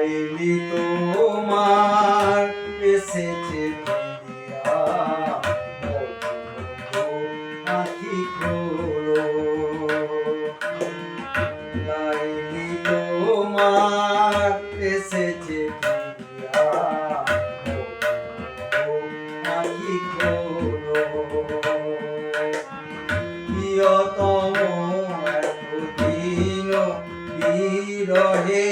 লাইলি তোমার তোমার এসেছে প্রিয়তম এতদিন বিরহে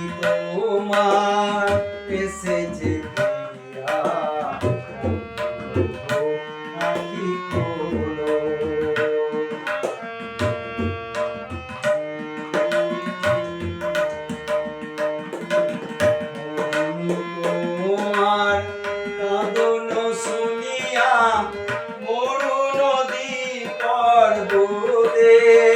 তোমার এসেছে মরু নদী পর্বতে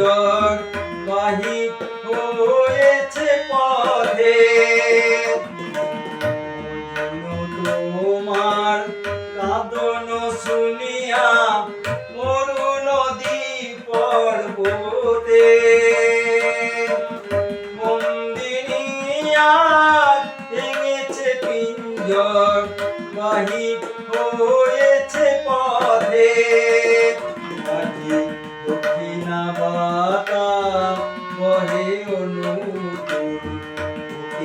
পিঞ্জর বাহির হয়েছে পথে। তোমার কাঁদন মরু নদী পর্বতে বন্দিনিয়া ভেঙেছে পিঞ্জর বাহির হয়েছে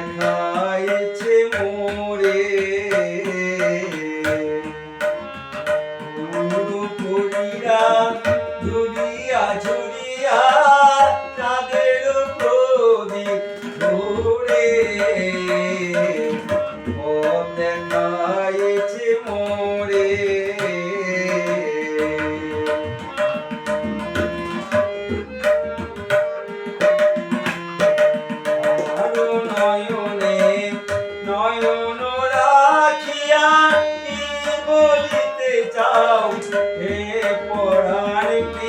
and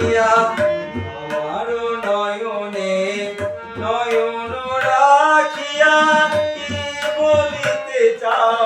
প্রিয়া আমার নয়নে নয়ন রাখিয়া কি বলিতে চাও?